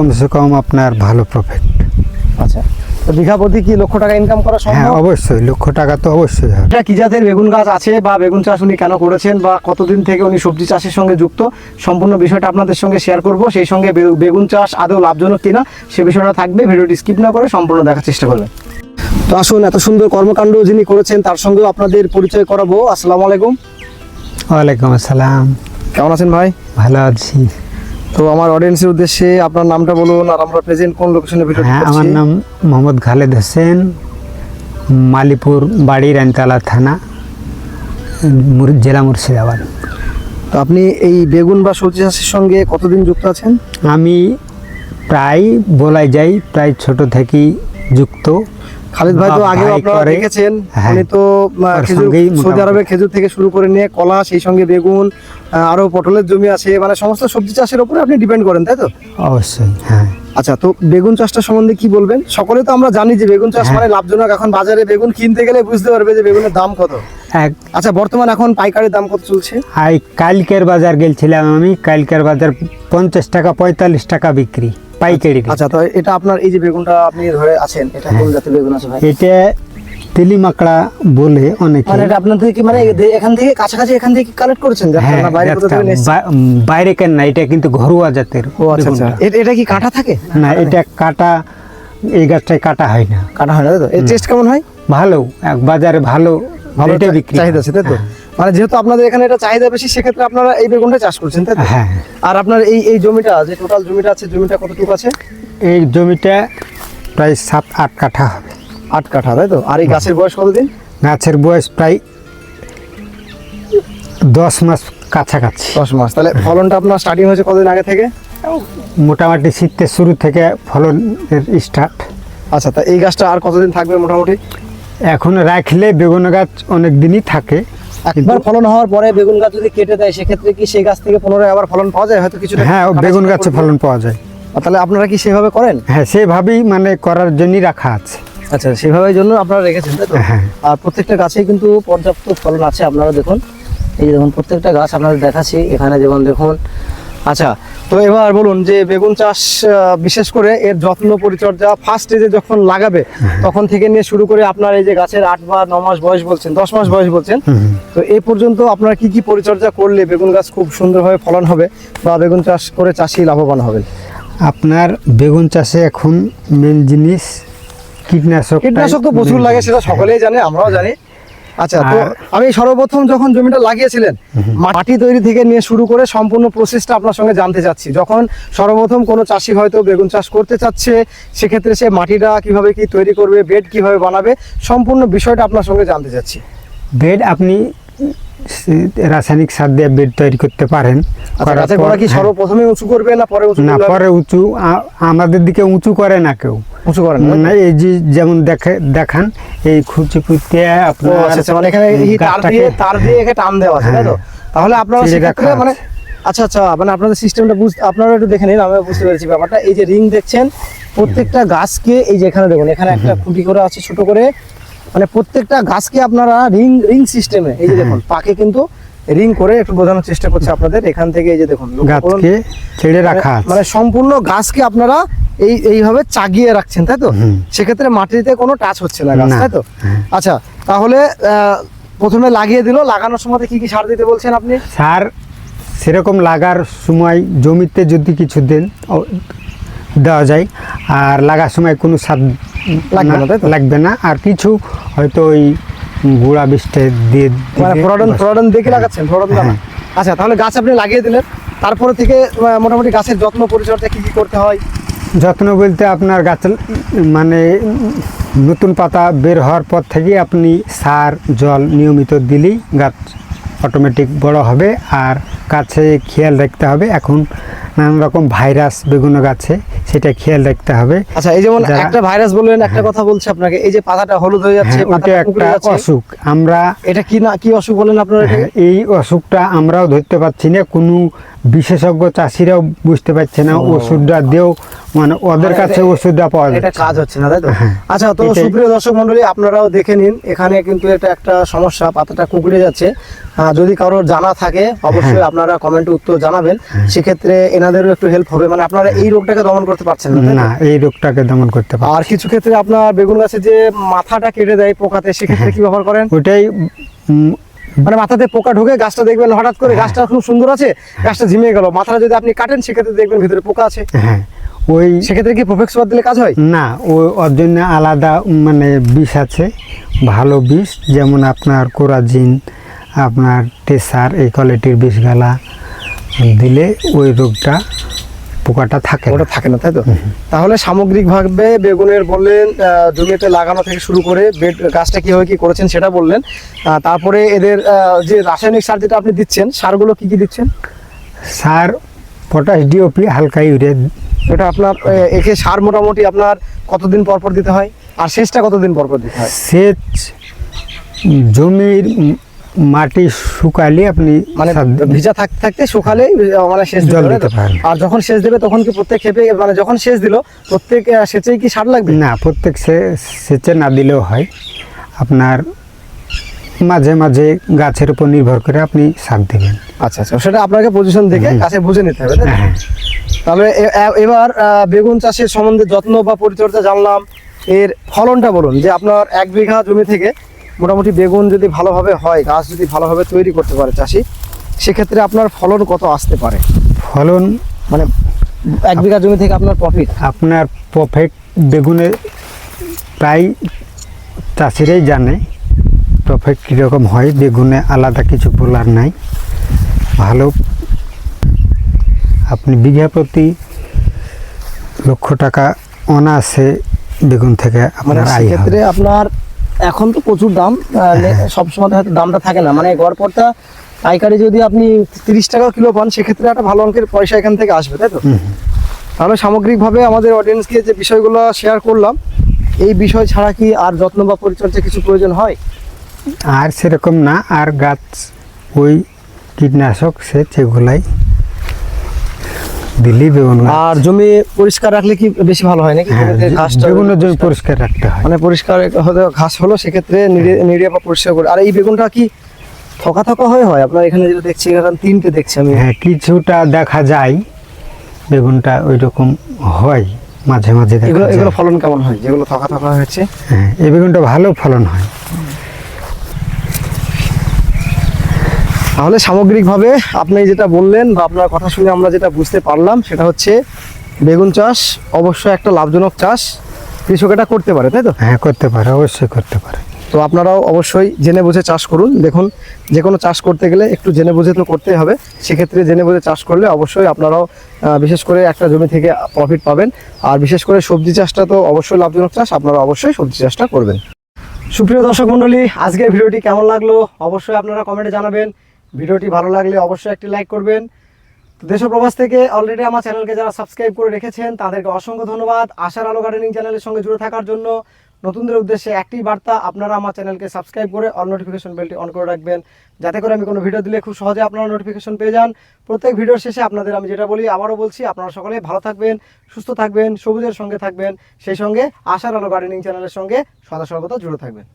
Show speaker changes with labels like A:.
A: কমসে কম আপনার ভালো প্রফিট
B: আচ্ছা তো বিঘা প্রতি কি লক্ষ টাকা ইনকাম করা
A: হ্যাঁ অবশ্যই লক্ষ টাকা তো অবশ্যই হবে
B: এটা কি জাতের বেগুন গাছ আছে বা বেগুন চাষ উনি কেন করেছেন বা কতদিন থেকে উনি সবজি চাষের সঙ্গে যুক্ত? সম্পূর্ণ বিষয়টা আপনাদের সঙ্গে শেয়ার করব। সেই সঙ্গে বেগুন চাষ আদৌ লাভজনক কিনা সে বিষয়টা থাকবে। ভিডিওটি স্কিপ না করে সম্পূর্ণ দেখার চেষ্টা করবেন। তো আসুন এত সুন্দর কর্মকাণ্ড যিনি করেছেন তার সঙ্গেও আপনাদের পরিচয় করাবো। আসসালামু আলাইকুম।
A: ওয়ালাইকুম আসসালাম।
B: কেমন আছেন ভাই?
A: ভালো আছি।
B: তো আমার অডিয়েন্সের উদ্দেশ্যে আপনার নামটা বলুন আর আমরা প্রেজেন্ট কোন লোকেশনে ভিডিও
A: হ্যাঁ আমার নাম মোহাম্মদ খালেদ হোসেন মালিপুর বাড়ি রানতলা থানা জেলা মুর্শিদাবাদ।
B: তো আপনি এই বেগুন বা সবজি চাষের সঙ্গে কতদিন যুক্ত আছেন?
A: আমি প্রায় বলাই যাই প্রায় ছোট থেকেই যুক্ত।
B: খালিদ ভাই তো আগেও আপনারা দেখেছেন
A: হ্যাঁ।
B: উনি তো খেজুর সৌদি। আরবের খেজুর থেকে শুরু করে নিয়ে কলা সেই সঙ্গে বেগুন আরও পটলের জমি আছে মানে সমস্ত সবজি চাষের উপরে আপনি ডিপেন্ড করেন তাই তো?
A: অবশ্যই হ্যাঁ।
B: আচ্ছা তো বেগুন চাষটা সম্বন্ধে কি বলবেন? সকলে তো আমরা জানি যে বেগুন চাষ
A: হ্যাঁ।
B: মানে লাভজনক এখন বাজারে বেগুন কিনতে গেলে বুঝতে পারবে যে বেগুনের দাম কত। আচ্ছা বর্তমান এখন পাইকারির দাম কত চলছে?
A: আই কালকের বাজার গেছিলাম আমি কালকের বাজার পঞ্চাশ টাকা পঁয়তাল্লিশ টাকা বিক্রি। পাইকারি
B: আচ্ছা তো এটা আপনার এই যে বেগুনটা আপনি ধরে আছেন এটা কোন জাতের বেগুন আছে ভাই?
A: এটা তিলি মাকড়া বলে অনেকে।
B: মানে এটা আপনার থেকে কি মানে এখান থেকে কাছাকাছি এখান থেকে কালেক্ট করেছেন? যে
A: হ্যাঁ
B: বাইরে
A: বাইরে কেন না এটা কিন্তু ঘরোয়া জাতের
B: ও আচ্ছা আচ্ছা। এটা কি কাঁটা থাকে?
A: না এটা কাটা এই গাছটায় কাটা হয় না।
B: কাটা হয় না তাই তো? এর টেস্ট কেমন হয়?
A: ভালো এক বাজারে ভালো
B: ভালো চা-
A: বিক্রি
B: চাহিদা আছে তাই তো? মানে যেহেতু আপনাদের এখানে এটা চাহিদা বেশি সেক্ষেত্রে আপনারা এই বেগুনটা চাষ করছেন তাই
A: হ্যাঁ।
B: আর আপনার এই এই জমিটা যে টোটাল জমিটা আছে জমিটা কতটুকু আছে?
A: এই জমিটা প্রায় সাত আট কাঠা হবে।
B: আট কাঠা তাই তো? আর এই গাছের বয়স কতদিন?
A: গাছের বয়স প্রায় দশ মাস কাছাকাছি।
B: দশ মাস। তাহলে ফলনটা আপনার স্টার্টিং হয়েছে কতদিন আগে থেকে?
A: মোটামুটি শীতের শুরু থেকে ফলনের স্টার্ট
B: আচ্ছা তা এই গাছটা আর কতদিন থাকবে মোটামুটি?
A: এখন রাখলে বেগুন গাছ অনেক দিনই থাকে।
B: একবার ফলন হওয়ার পরে বেগুন গাছ যদি কেটে দেয় সেক্ষেত্রে কি সেই গাছ থেকে পুনরায় আবার ফলন পাওয়া যায়? হয়তো কিছু
A: হ্যাঁ বেগুন গাছে ফলন পাওয়া যায়।
B: তাহলে আপনারা কি সেভাবে করেন?
A: হ্যাঁ সেভাবেই মানে করার জন্যই রাখা আছে।
B: আচ্ছা সেভাবে জন্য আপনারা রেখেছেন তাই তো?
A: হ্যাঁ।
B: আর প্রত্যেকটা গাছেই কিন্তু পর্যাপ্ত ফলন আছে আপনারা দেখুন। এই যেমন দেখুন প্রত্যেকটা গাছ আপনারা দেখাচ্ছি। এখানে যেমন দেখুন আচ্ছা তো এবার বলুন যে বেগুন চাষ বিশেষ করে এর যত্ন পরিচর্যা ফার্স্ট স্টেজে যখন লাগাবে তখন থেকে নিয়ে শুরু করে আপনার এই যে গাছের আট বা ন মাস বয়স বলছেন দশ মাস বয়স বলছেন তো এই পর্যন্ত আপনার কি কি পরিচর্যা করলে বেগুন গাছ খুব সুন্দরভাবে ফলন হবে বা বেগুন চাষ করে চাষি লাভবান হবেন
A: আপনার বেগুন চাষে এখন মেন জিনিস কীটনাশক
B: কীটনাশক তো প্রচুর লাগে সেটা সকলেই জানে আমরাও জানি। আচ্ছা তো আমি সর্বপ্রথম যখন জমিটা লাগিয়েছিলেন মাটি তৈরি থেকে নিয়ে শুরু করে সম্পূর্ণ প্রসেসটা আপনার সঙ্গে জানতে চাচ্ছি। যখন সর্বপ্রথম কোনো চাষি হয়তো বেগুন চাষ করতে চাচ্ছে সেক্ষেত্রে সে মাটিটা কীভাবে কি তৈরি করবে বেড কীভাবে বানাবে সম্পূর্ণ বিষয়টা আপনার সঙ্গে জানতে চাচ্ছি।
A: বেড আপনি রাসায়নিক সার দিয়ে বেড তৈরি করতে পারেন
B: আচ্ছা কি
A: হ্যাঁ।
B: সর্বপ্রথমে উঁচু করবে না পরে উঁচু
A: না পরে উঁচু আমাদের দিকে উঁচু করে না কেউ
B: উঁচু করেন না?
A: এই যে যেমন দেখে দেখান এই খুঁচি খুঁতে আপনার
B: আচ্ছা মানে এখানে তার
A: গাছটাকে-
B: দিয়ে তার দিয়ে এখানে টান দেওয়া আছে তাই তো
A: হ্যাঁ।
B: তাহলে আপনারা সেক্ষেত্রে মানে আচ্ছা আচ্ছা মানে আপনাদের সিস্টেমটা আপনারা একটু দেখে নিন আমি বুঝতে পেরেছি ব্যাপারটা এই যে রিং দেখছেন প্রত্যেকটা গাছকে এই যে এখানে দেখুন এখানে একটা খুঁটি করে আছে ছোট করে মানে প্রত্যেকটা গাছকে আপনারা রিং রিং সিস্টেমে এই যে দেখুন পাকে কিন্তু রিং করে একটু বোঝানোর চেষ্টা করছে আপনাদের। এখান থেকে এই যে দেখুন
A: গাছকে ছেড়ে রাখা
B: মানে- মানে সম্পূর্ণ গাছকে আপনারা এই এইভাবে চাগিয়ে রাখছেন তাই তো? সেক্ষেত্রে মাটিতে কোনো টাচ হচ্ছে না গাছ তাই তো?
A: হ্যাঁ।
B: আচ্ছা তাহলে প্রথমে লাগিয়ে দিল লাগানোর সময় কি কি সার দিতে বলছেন আপনি?
A: সার সেরকম লাগার সময় জমিতে যদি কিছু দেন দেওয়া যায়। আর লাগার সময় কোনো সার
B: লাগবে না,
A: লাগবে না। আর কিছু হয়তো ওই গুঁড়া বৃষ্টি দিয়ে
B: মানে দেখে লাগাচ্ছেন ফ্রডন দানা?
A: হ্যাঁ।
B: আচ্ছা তাহলে গাছ আপনি লাগিয়ে দিলেন। তারপরে থেকে মোটামুটি গাছের যত্ন পরিচর্যা কি কি করতে হয়?
A: যত্ন বলতে আপনার গাছ মানে নতুন পাতা বের হওয়ার পর থেকে আপনি সার জল নিয়মিত দিলেই গাছ অটোমেটিক বড় হবে। আর গাছে খেয়াল রাখতে হবে। এখন নানান রকম ভাইরাস বেগুন গাছে সেটা খেয়াল রাখতে হবে।
B: আচ্ছা এই যেমন একটা ভাইরাস বললেন একটা কথা বলছে আপনাকে এই যে পাতাটা হলুদ হয়ে যাচ্ছে
A: হ্যাঁ, ওটা একটা অসুখ। আমরা
B: এটা কি না কি অসুখ বলেন আপনারা?
A: হ্যাঁ, এই অসুখটা আমরাও ধরতে পারছি না কোনো বিশেষজ্ঞ চাষিরাও বুঝতে পারছে না ওষুধটা দিয়েও মানে ওদের
B: মানে
A: কাছে ওষুধটা পাওয়া
B: এটা
A: যাচ্ছে।
B: কাজ হচ্ছে না তাই তো?
A: হ্যাঁ।
B: আচ্ছা তো সুপ্রিয় দর্শক মন্ডলী আপনারাও দেখে নিন এখানে কিন্তু এটা একটা সমস্যা পাতাটা কুকড়ে যাচ্ছে। যদি কারোর জানা থাকে অবশ্যই আপনারা কমেন্টে উত্তর জানাবেন। সেক্ষেত্রে এনাদের এনাদেরও একটু হেল্প হবে। মানে আপনারা এই রোগটাকে দমন করতে পারছেন না
A: না এই রোগটাকে দমন করতে পারে
B: আর কিছু ক্ষেত্রে আপনার বেগুন গাছে যে মাথাটা কেটে দেয় পোকাতে সেক্ষেত্রে কি ব্যবহার করেন?
A: ওটাই উম,
B: মানে মাথাতে পোকা ঢুকে গাছটা দেখবেন হঠাৎ করে গাছটা খুব সুন্দর আছে গাছটা ঝিমিয়ে গেল। মাথাটা যদি আপনি কাটেন সেক্ষেত্রে দেখবেন ভিতরে পোকা আছে।
A: হ্যাঁ। ওই
B: সেক্ষেত্রে কি প্রোফেক্স দিলে কাজ হয়?
A: না ও ওর জন্য আলাদা মানে বিষ আছে ভালো বিষ যেমন আপনার কোরাজিন আপনার টেসার এই কোয়ালিটির বিষগালা দিলে ওই রোগটা পোকাটা থাকে
B: ওটা থাকে না তাই তো? তাহলে সামগ্রিকভাবে বেগুনের বললেন জমিতে লাগানো থেকে শুরু করে বেড গাছটা কীভাবে কি করেছেন সেটা বললেন। তারপরে এদের যে রাসায়নিক সার যেটা আপনি দিচ্ছেন সারগুলো কি কি দিচ্ছেন?
A: সার পটাশ ডিওপি হালকা ইউরিয়া
B: এটা আপনার একে সার মোটামুটি আপনার কতদিন পর পর দিতে হয়? আর শেষটা কতদিন পর পর দিতে হয়?
A: সেচ জমির মাটি শুকালে আপনি
B: মানে ভিজা থাকতে থাকতে শুকালেই আহ, মানে দিতে
A: জল দিতে পারেন।
B: আর যখন সেচ দেবে তখন কি প্রত্যেক ক্ষেপে মানে যখন সেচ দিল প্রত্যেক সেচেই কি সার লাগবে?
A: না প্রত্যেক সেচে না দিলেও হয়। আপনার মাঝে মাঝে গাছের উপর নির্ভর করে আপনি সার দেবেন।
B: আচ্ছা আচ্ছা সেটা আপনাকে পজিশন দেখে
A: হুম।
B: কাছে বুঝে নিতে হবে
A: হ্যাঁ।
B: তাহলে এবার বেগুন চাষের সম্বন্ধে যত্ন বা পরিচর্যা জানলাম। এর ফলনটা বলুন যে আপনার এক বিঘা জমি থেকে মোটামুটি বেগুন যদি ভালোভাবে হয় গাছ যদি ভালোভাবে তৈরি করতে পারে চাষি সেক্ষেত্রে আপনার ফলন কত আসতে পারে?
A: ফলন
B: মানে এক বিঘা জমি থেকে আপনার প্রফিট
A: আপনার প্রফেক্ট বেগুনে প্রায় চাষিরাই জানে। প্রফেক্ট কীরকম হয় বেগুনে আলাদা কিছু বলার নাই। ভালো। আপনি বিঘা প্রতি লক্ষ টাকা অনায়াসে বেগুন থেকে
B: মানে
A: আপনার আয়
B: সেক্ষেত্রে আপনার এখন তো প্রচুর দাম সব সময় হয়তো দামটা থাকে না। মানে গড়পড়টা পাইকারি যদি আপনি তিরিশ টাকা কিলো পান সেক্ষেত্রে একটা ভালো অঙ্কের পয়সা এখান থেকে আসবে তাই তো। তাহলে সামগ্রিকভাবে আমাদের অডিয়েন্সকে যে বিষয়গুলো শেয়ার করলাম এই বিষয় ছাড়া কি আর যত্ন বা পরিচর্যা কিছু প্রয়োজন হয়?
A: আর সেরকম না আর গাছ ওই কীটনাশক সে সেগুলাই দিলেই বেগুন
B: আর জমি পরিষ্কার রাখলে কি বেশি ভালো হয় নাকি?
A: হ্যাঁ বেগুনের জমি
B: পরিষ্কার-
A: রাখতে হয়।
B: মানে পরিষ্কার হয়তো ঘাস হলো সেক্ষেত্রে নিড়ে- বা পরিষ্কার করে আর এই বেগুনটা কি থকা থকা হয়ে হয়? আপনার এখানে যেটা দেখছি এখানে তিনটে দেখছি আমি।
A: হ্যাঁ কিছুটা দেখা যায় বেগুনটা ওই রকম হয় মাঝে মাঝে
B: এগুলো এগুলো ফলন কেমন হয়? যেগুলো থকা থকা হয়েছে।
A: হ্যাঁ এই বেগুনটা ভালো ফলন হয়।
B: তাহলে সামগ্রিকভাবে আপনি যেটা বললেন বা আপনার কথা শুনে আমরা যেটা বুঝতে পারলাম সেটা হচ্ছে বেগুন চাষ অবশ্যই একটা লাভজনক চাষ। কৃষক এটা করতে পারে তাই তো?
A: হ্যাঁ করতে পারে অবশ্যই করতে পারে।
B: তো আপনারাও অবশ্যই জেনে বুঝে চাষ করুন। দেখুন যে কোনো চাষ করতে গেলে একটু জেনে বুঝে তো করতেই হবে। সেক্ষেত্রে জেনে বুঝে চাষ করলে অবশ্যই আপনারাও বিশেষ করে একটা জমি থেকে প্রফিট পাবেন। আর বিশেষ করে সবজি চাষটা তো অবশ্যই লাভজনক চাষ আপনারা অবশ্যই সবজি চাষটা করবেন। সুপ্রিয় দর্শক মণ্ডলী আজকের ভিডিওটি কেমন লাগল? অবশ্যই আপনারা কমেন্টে জানাবেন। ভিডিওটি ভালো লাগলে অবশ্যই একটি লাইক করবেন। তো দেশ প্রবাস থেকে অলরেডি আমার চ্যানেলকে যারা সাবস্ক্রাইব করে রেখেছেন, তাদেরকে অসংখ্য ধন্যবাদ। আশার আলো গার্ডেনিং চ্যানেলের সঙ্গে জুড়ে থাকার জন্য নতুনদের উদ্দেশ্যে একটি বার্তা, আপনারা আমার চ্যানেলকে সাবস্ক্রাইব করে অল নোটিফিকেশন বেলটি অন করে রাখবেন। যাতে করে আমি কোনো ভিডিও দিলে খুব সহজে আপনারা নোটিফিকেশন পেয়ে যান। প্রত্যেক ভিডিওর শেষে আপনাদের আমি যেটা বলি, আবারও বলছি, আপনারা সকলে ভালো থাকবেন, সুস্থ থাকবেন, সবুজের সঙ্গে থাকবেন। সেই সঙ্গে আশার আলো গার্ডেনিং চ্যানেলের সঙ্গে সদা সর্বদা জুড়ে থাকবেন।